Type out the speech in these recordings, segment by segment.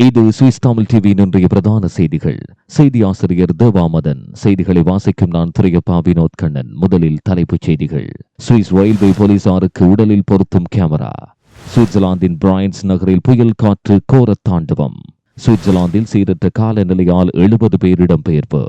இது சுவிஸ் தமிழ் டிவியின் இன்றைய பிரதான செய்திகள். செய்தி ஆசிரியர் தேவாமதன் செய்திகளை வாசிக்கும் நான் துரையப்பா வினோத் கண்ணன். முதலில் தலைப்புச் செய்திகள். சுவிஸ் ரயில்வே போலீசாருக்கு உடலில் பொருத்தும் கேமரா. சுவிட்சர்லாந்தின் பிராயன்ஸ் நகரில் புயல் காற்று கோர தாண்டவம். சுவிட்சர்லாந்தில் சீரற்ற காலநிலையால் எழுபது பேர் இடம்பெயர்வு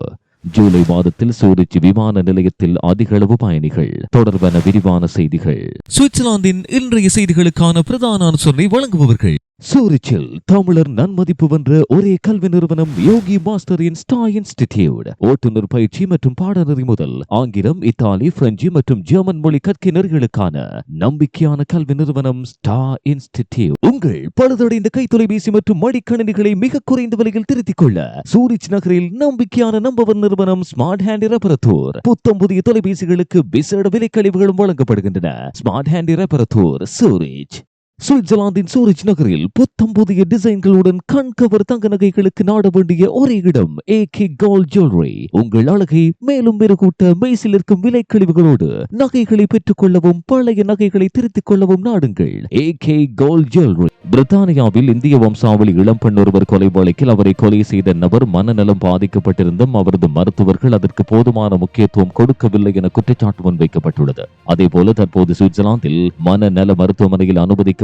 ஜூலை மாதத்தில் சூரிச் விமான நிலையத்தில் அதிகளவு பயணிகள். தொடர்பான விரிவான செய்திகள். சுவிட்சர்லாந்தின் இன்றைய செய்திகளுக்கான பிரதான அனுசரணை வழங்குபவர்கள். சூரிச்சில் தமிழர் நன்மதிப்பு வென்ற ஒரே கல்வி நிறுவனம் யோகி மாஸ்டரின் ஸ்டா இன்ஸ்டிடியூட். ஓட்டுநர் பயிற்சி மற்றும் பாடநெறி முதல் ஆங்கிலம் இத்தாலி பிரெஞ்சு மற்றும் ஜெர்மன் மொழி கற்கினர்களுக்கான நம்பிக்கையான கல்வி நிறுவனம் ஸ்டா இன்ஸ்டிடியூட். உங்கள் பழுதடைந்த கைத்தொலைபேசி மற்றும் மடிக்கணினிகளை மிக குறைந்த விலையில் திருத்திக் கொள்ள சூரிச் நகரில் நம்பிக்கையான நம்பவர் நிறுவனம் ஸ்மார்ட் ஹேண்ட் ரெபரத்தூர் புத்தம் புதிய தொலைபேசிகளுக்கு விசேட விலைக்கழிவுகளும் வழங்கப்படுகின்றன. ஸ்மார்ட் ஹேண்ட் ரெபரத்தூர் சூரிச் சுவிட்சர்லாந்தின் சூரிச் நகரில் புத்தம் புதிய டிசைன்களுடன் கண்கவர் தங்க நகைகளுக்கு நாட வேண்டிய ஒரே இடம் ஏ கே கோல் ஜுவல்லரி உங்கள் அழகை மேலும் மெருகூட்ட மெய்சில் இருக்கும் விலைக்கழிவுகளோடு நகைகளை பெற்றுக் கொள்ளவும் பழைய நகைகளை திருத்திக் கொள்ளவும் நாடுங்கள். ஏ கே கோல் ஜுவல்லரி பிரித்தானியாவில் இந்திய வம்சாவளி இளம்பெண் ஒருவர் கொலை வழக்கில் அவரை கொலை செய்த நபர் மனநலம் பாதிக்கப்பட்டிருந்தும் அவரது மருத்துவர்கள் அதற்கு போதுமான முக்கியத்துவம் கொடுக்கவில்லை என குற்றச்சாட்டு முன்வைக்கப்பட்டுள்ளது. அதேபோல தற்போது சுவிட்சர்லாந்தில் மனநல மருத்துவமனையில்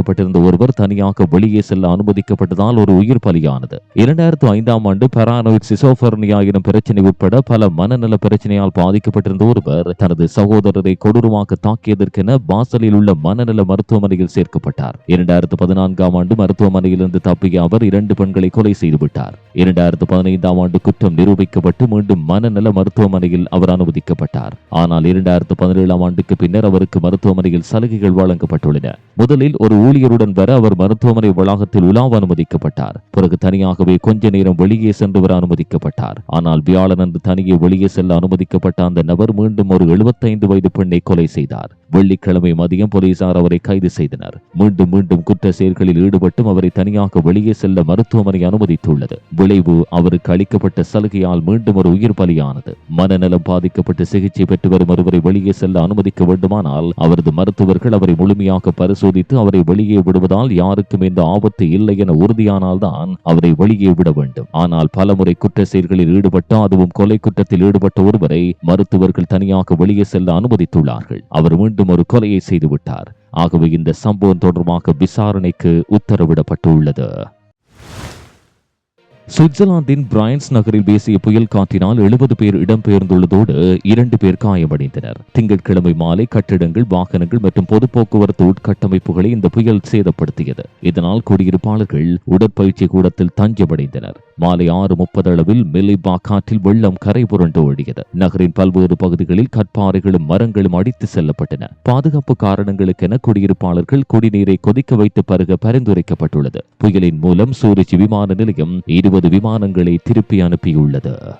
அனுமதிக்கப்பட்டிருந்த ஒருவர் தனியாக வெளியே செல்ல அனுமதிக்கப்பட்டதால் ஒரு உயிர் பலியானது. இரண்டாயிரத்து ஐந்தாம் ஆண்டு பரானோயிட் சிசோபர்னியா எனும் பிரச்சனை உட்பட பல மனநல பிரச்சனையால் பாதிக்கப்பட்டிருந்த ஒருவர் தனது சகோதரரை கொடூரமாக தாக்கியதற்கென பாசலில் உள்ள மனநல மருத்துவமனையில் சேர்க்கப்பட்டார். இரண்டாயிரத்து பதினான்காம் ஆண்டு மருத்துவமனையிலிருந்து தப்பிய அவர் இரண்டு பெண்களை கொலை செய்துவிட்டார் இரண்டாயிரத்து பதினைந்தாம் ஆண்டு குற்றம் நிரூபிக்கப்பட்டு மீண்டும் மனநல மருத்துவமனையில் அவர் அனுமதிக்கப்பட்டார். ஆனால் இரண்டாயிரத்து பதினேழாம் ஆண்டுக்கு பின்னர் அவருக்கு மருத்துவமனையில் சலுகைகள் வழங்கப்பட்டுள்ளன. முதலில் ஒரு ஊழியருடன் வர அவர் மருத்துவமனை வளாகத்தில் உலாவ அனுமதிக்கப்பட்டார். பிறகு தனியாகவே கொஞ்ச நேரம் வெளியே சென்று வர அனுமதிக்கப்பட்டார். ஆனால் வியாழனன்று தனியே வெளியே செல்ல அனுமதிக்கப்பட்ட அந்த நபர் மீண்டும் ஒரு எழுபத்தைந்து வயது பெண்ணை கொலை செய்தார். வெள்ளிக்கிழமை மதியம் போலீசார் அவரை கைது செய்தனர். மீண்டும் மீண்டும் குற்ற செயல்களில் ஈடுபட்டும் அவரை தனியாக வெளியே செல்ல மருத்துவமனை அனுமதித்துள்ளது. விளைவு அவருக்கு அளிக்கப்பட்ட சலுகையால் மீண்டும் ஒரு உயிர் பலியானது. மனநலம் பாதிக்கப்பட்டு சிகிச்சை பெற்று வரும் ஒருவரை வெளியே செல்ல அனுமதிக்க வேண்டுமானால் அவரது மருத்துவர்கள் அவரை முழுமையாக பரிசு பரிசோதித்து அவரை வெளியே விடுவதால் யாருக்கும் இந்த ஆபத்து இல்லை என உறுதியானால்தான் அவரை வெளியே விட வேண்டும். ஆனால் பலமுறை குற்ற செயல்களில் ஈடுபட்ட அதுவும் கொலை குற்றத்தில் ஈடுபட்ட ஒருவரை மருத்துவர்கள் தனியாக வெளியே செல்ல அனுமதித்துள்ளார்கள். அவர் மீண்டும் ஒரு கொலையை செய்துவிட்டார். ஆகவே இந்த சம்பவம் தொடர்பாக விசாரணைக்கு உத்தரவிடப்பட்டுள்ளது. சுவிட்சர்லாந்தின் பிராயன்ஸ் நகரில் வீசிய புயல் காற்றினால் எழுபது பேர் இடம்பெயர்ந்துள்ளதோடு இரண்டு பேர் காயமடைந்தனர். திங்கட்கிழமை மாலை கட்டிடங்கள் வாகனங்கள் மற்றும் பொது போக்குவரத்து உட்கட்டமைப்புகளை இந்த புயல் சேதப்படுத்தியது. இதனால் குடியிருப்பாளர்கள் உடற்பயிற்சி கூடத்தில் தஞ்சமடைந்தனர். மாலை ஆறு முப்பது அளவில் மிலிபா காற்றில் வெள்ளம் கரை புரண்டு ஓடியது. நகரின் பல்வேறு பகுதிகளில் கற்பாறைகளும் மரங்களும் அடித்து செல்லப்பட்டன. பாதுகாப்பு காரணங்களுக்கென குடியிருப்பாளர்கள் குடிநீரை கொதிக்க வைத்து பருக பரிந்துரைக்கப்பட்டுள்ளது. புயலின் மூலம் சூரிச் விமான நிலையம் இருபது விமானங்களை திருப்பி அனுப்பியுள்ளது.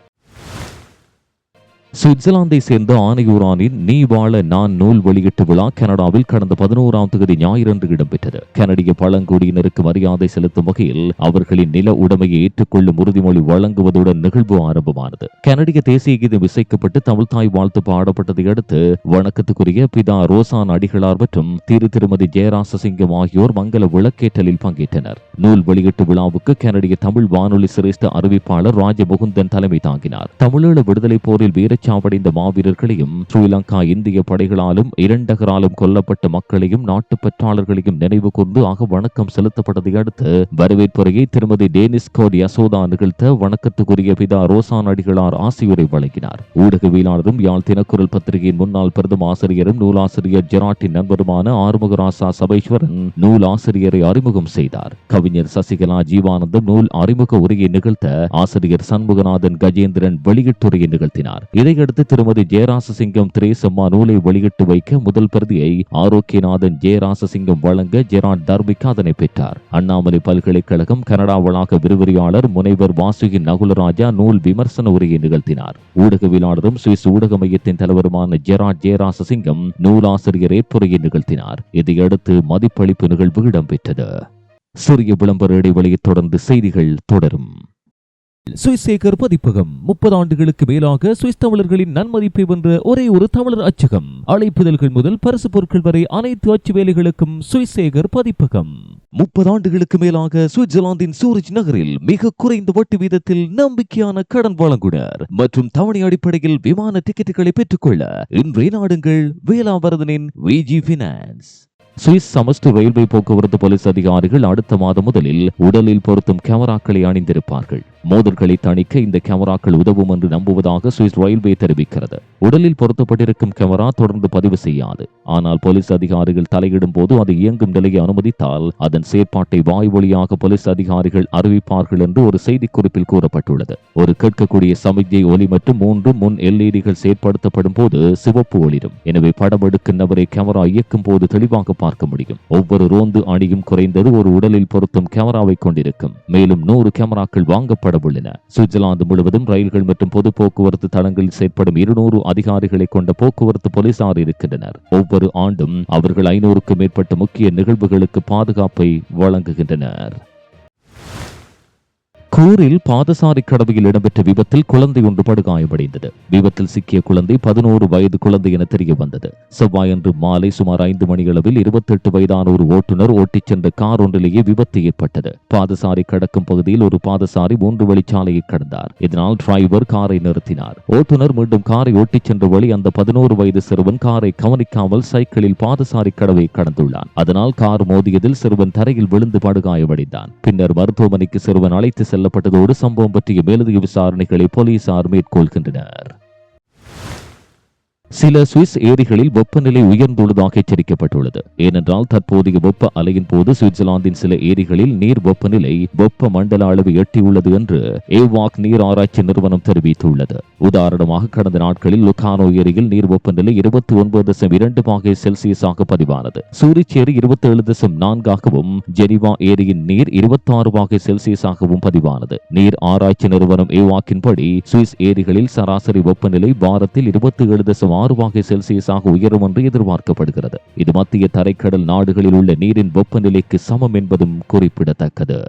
சுவிட்சர்லாந்தை சேர்ந்த ஆனையூரானின் நீ வாழ நான் நூல் வெளியீட்டு விழா கனடாவில் கடந்த பதினோராம் தேதி ஞாயிறன்று இடம்பெற்றது. கனடிய பழங்குடியினருக்கு மரியாதை செலுத்தும் வகையில் அவர்களின் நில உடைமையை ஏற்றுக்கொள்ளும் உறுதிமொழி வழங்குவதுடன் நிகழ்வு ஆரம்பமானது. கனடிய தேசிய கீதம் இசைக்கப்பட்டு தமிழ்தாய் வாழ்த்து பாடப்பட்டதை அடுத்து வணக்கத்துக்குரிய பிதா ரோசான் அடிகளார் மற்றும் திரு திருமதி ஜெயராசசிங்கம் ஆகியோர் மங்கள விளக்கேற்றலில் பங்கேற்றனர். நூல் வெளியீட்டு விழாவுக்கு கனடிய தமிழ் வானொலி சிரேஷ்ட அறிவிப்பாளர் ராஜமுகுந்தன் தலைமை தாங்கினார். தமிழீழ விடுதலை போரில் வீரச்சாவடைந்த மாவீரர்களையும் ஸ்ரீலங்கா இந்திய படைகளாலும் இரண்டகராலும் கொல்லப்பட்ட மக்களையும் நாட்டு பற்றாளர்களையும் நினைவு கூர்ந்து ஆக வணக்கம் செலுத்தப்பட்டதை அடுத்து வரவேற்புரையை திருமதி டேனிஸ் கோட் யசோதா நிகழ்த்த வணக்கத்துக்குரிய பிதா ரோசான் அடிகளார் ஆசியுரை வழங்கினார். ஊடகவியலாளரும் யாழ் தினக்குரல் பத்திரிகையின் முன்னாள் பிரதம ஆசிரியரும் நூலாசிரியர் ஜெராட்டின் நண்பருமான ஆறுமுகராசா சபைஸ்வரன் நூல் ஆசிரியரை அறிமுகம் செய்தார். கவிஞர் சசிகலா ஜீவானந்தம் நூல் அறிமுக உரையை நிகழ்த்த ஆசிரியர் சண்முகநாதன் கஜேந்திரன் வெளியிட்டுரையை நிகழ்த்தினார். இதை இதையடுத்து திருமதி ஜெயராசசிங்கம் திரேசம்மா நூலை வெளியிட்டு வைக்க முதல் பிரதியை ஆரோக்கியநாதன் ஜெயராசசிங்கம் வழங்க ஜெராட் தர்மிகா அதனை பெற்றார். அண்ணாமலை பல்கலைக்கழகம் கனடா வளாக விரிவுரையாளர் முனைவர் வாசுகி நகுலராஜா நூல் விமர்சன உரையை நிகழ்த்தினார். ஊடகவியலாளரும் சுவிஸ் ஊடக மையத்தின் தலைவருமான ஜெராட் ஜெயராசசிங்கம் நூலாசிரியர் ஏற்புரையை நிகழ்த்தினார். இதையடுத்து மதிப்பளிப்பு நிகழ்வு இடம்பெற்றது. சிறிய விளம்பர இடைவெளியை தொடர்ந்து செய்திகள் தொடரும். சுவிஸ் பதிப்பகம். முப்பது ஆண்டுகளுக்கு மேலாக சுவிஸ் தமிழர்களின் நன்மதிப்பை வென்ற ஒரே ஒரு தமிழர் அச்சகம். அழைப்புதல்கள் முதல் பரிசு பொருட்கள் வரை அனைத்து அச்சு வேலைகளுக்கும் சுவிஸ் பதிப்பகம். முப்பது ஆண்டுகளுக்கு மேலாக சுவிட்சர்லாந்தின் சூரிஜ் நகரில் மிக குறைந்த வட்டி வீதத்தில் நம்பிக்கையான கடன் வழங்குனர். மற்றும் தவணை அடிப்படையில் விமான டிக்கெட்டுகளை பெற்றுக்கொள்ள இன்றைய நாடுங்கள். வேளாவரதனின் விஜி பினான்ஸ் சுவிஸ் சமஸ்டு ரயில்வே போக்குவரத்து போலீஸ் அதிகாரிகள் அடுத்த மாதம் முதலில் உடலில் பொருத்தும் கேமராக்களை அணிந்திருப்பார்கள். மோதல்களை தணிக்க இந்த கேமராக்கள் உதவும் என்று நம்புவதாக சுவிஸ் ரயில்வே தெரிவிக்கிறது. உடலில் பொருத்தப்பட்டிருக்கும் கேமரா தொடர்ந்து பதிவு செய்யாது. ஆனால் போலீஸ் அதிகாரிகள் தலையிடும் போது அது இயங்கும் நிலையை அனுமதித்தால் அதன் செயற்பாட்டை வாய் வழியாக போலீஸ் அதிகாரிகள் அறிவிப்பார்கள் என்று ஒரு செய்திக்குறிப்பில் கூறப்பட்டுள்ளது. ஒரு கேட்கக்கூடிய சமிக்ஞை ஒலி மற்றும் மூன்று முன் எல்இடிகள் செயற்படுத்தப்படும் போது சிவப்பு ஒளிரும். எனவே படம் எடுக்கும் நபரை கேமரா இயக்கும் போது தெளிவாக பார்க்க முடியும். ஒவ்வொரு ரோந்து அணியும் குறைந்தது ஒரு உடலில் பொருத்தும் கேமராவை கொண்டிருக்கும். மேலும் நூறு கேமராக்கள் வாங்கப்பட உள்ளன சுவிட்சர்லாந்து முழுவதும் ரயில்கள் மற்றும் பொது போக்குவரத்து தளங்களில் செயற்படும் இருநூறு அதிகாரிகளை கொண்ட போக்குவரத்து போலீசார் இருக்கின்றனர். ஒவ்வொரு ஆண்டும் அவர்கள் ஐநூறுக்கும் மேற்பட்ட முக்கிய நிகழ்வுகளுக்கு பாதுகாப்பை வழங்குகின்றனர். கூரில் பாதசாரி கடவையில் இடம்பெற்ற விபத்தில் குழந்தை ஒன்று படுகாயமடைந்தது. விபத்தில் சிக்கிய குழந்தை பதினோரு வயது குழந்தை என தெரிய வந்தது. செவ்வாயன்று மாலை சுமார் ஐந்து மணியளவில் இருபத்தெட்டு வயதான ஒரு ஓட்டுநர் ஓட்டிச் சென்ற கார் ஒன்றிலேயே விபத்து ஏற்பட்டது. பாதசாரி கடக்கும் பகுதியில் ஒரு பாதசாரி மூன்று வழிச்சாலையை கடந்தார். இதனால் டிரைவர் காரை நிறுத்தினார். ஓட்டுநர் மீண்டும் காரை ஓட்டிச் சென்ற வழி அந்த பதினோரு வயது சிறுவன் காரை கவனிக்காமல் சைக்கிளில் பாதசாரி கடவை கடந்துள்ளான். அதனால் கார் மோதியதில் சிறுவன் தரையில் விழுந்து படுகாயமடைந்தான். பின்னர் மருத்துவமனைக்கு சிறுவன் அழைத்து கொல்லப்பட்டதோடு சம்பவம் பற்றிய மேலதிக விசாரணைகளை போலீசார் மேற்கொள்கின்றனர். சில சுவிஸ் ஏரிகளில் வெப்பநிலை உயர்ந்துள்ளதாக எச்சரிக்கப்பட்டுள்ளது. ஏனென்றால் தற்போதைய வெப்ப அலையின் போது சுவிட்சர்லாந்தின் சில ஏரிகளில் நீர் வெப்பநிலை வெப்ப மண்டல அளவு எட்டியுள்ளது என்று ஏவாக் நீர் ஆராய்ச்சி நிறுவனம் தெரிவித்துள்ளது. உதாரணமாக கடந்த நாட்களில் லுகானோ ஏரியில் நீர் வெப்பநிலை இருபத்தி ஒன்பது தசம் இரண்டு பாகை செல்சியஸாக பதிவானது. சூரிச் ஏரி இருபத்தி ஏழு தசம் நான்காகவும் ஜெனிவா ஏரியின் நீர் இருபத்தி ஆறு பாகை செல்சியஸாகவும் பதிவானது. நீர் ஆராய்ச்சி நிறுவனம் ஏவாக்கின்படி சுவிஸ் ஏரிகளில் சராசரி வெப்பநிலை வாரத்தில் இருபத்தி ஏழு தசம் ஆறு பாகை செல்சியஸாக உயரும் என்று எதிர்பார்க்கப்படுகிறது. இது மத்திய தரைக்கடல் நாடுகளில் உள்ள நீரின் வெப்பநிலைக்கு சமம் என்பதும் குறிப்பிடத்தக்கது.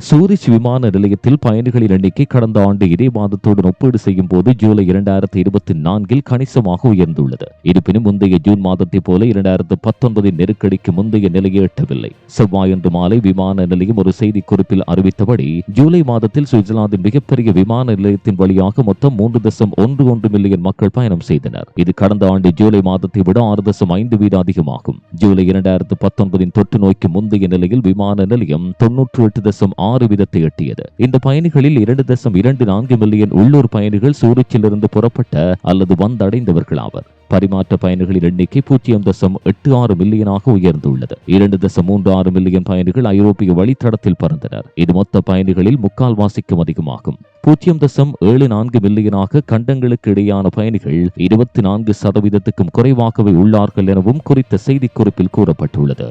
சூரிச் விமான நிலையத்தில் பயணிகளின் எண்ணிக்கை கடந்த ஆண்டு இதே மாதத்துடன் ஒப்பீடு செய்யும் போது ஜூலை இரண்டாயிரத்தி இருபத்தி நான்கில் கணிசமாக உயர்ந்துள்ளது. இருப்பினும் முந்தைய ஜூன் மாதத்தை போல இரண்டாயிரத்து பத்தொன்பதின் நெருக்கடிக்கு முந்தைய நிலையை எட்டவில்லை. செவ்வாயன்று மாலை விமான நிலையம் ஒரு செய்தி குறிப்பில் அறிவித்தபடி ஜூலை மாதத்தில் சுவிட்சர்லாந்தின் மிகப்பெரிய விமான நிலையத்தின் வழியாக மொத்தம் மூன்று தசம் ஒன்று ஒன்று மில்லியன் மக்கள் பயணம் செய்தனர். இது கடந்த ஆண்டு ஜூலை மாதத்தை விட ஆறு தசம் ஐந்து வீடு அதிகமாகும். ஜூலை இரண்டாயிரத்து பத்தொன்பதின் தொற்று நோய்க்கு முந்தைய நிலையில் விமான நிலையம் தொன்னூற்று எட்டு தசம் ஆறு வீதத்தை எட்டியது. இந்த பயணிகளில் இரண்டு தசம் இரண்டு நான்கு மில்லியன் உள்ளூர் பயணிகள் சூரிச்சிலிருந்து புறப்பட்ட அல்லது வந்தடைந்தவர்கள் ஆவர். பரிமாற்ற பயணிகளின் எண்ணிக்கை பூஜ்ஜியம் தசம் எட்டு ஆறு மில்லியனாக உயர்ந்துள்ளது. இரண்டு தசம் மூன்று ஆறு மில்லியன் பயணிகள் ஐரோப்பிய வழித்தடத்தில் பறந்தனர். இது மொத்த பயணிகளில் முக்கால்வாசிக்கும் அதிகமாகும். பூஜ்ஜியம் தசம் ஏழு நான்கு மில்லியனாக கண்டங்களுக்கு இடையான பயணிகள் இருபத்தி நான்கு சதவீதத்துக்கும் குறைவாகவே உள்ளார்கள் எனவும் குறித்த செய்திக்குறிப்பில் கூறப்பட்டுள்ளது.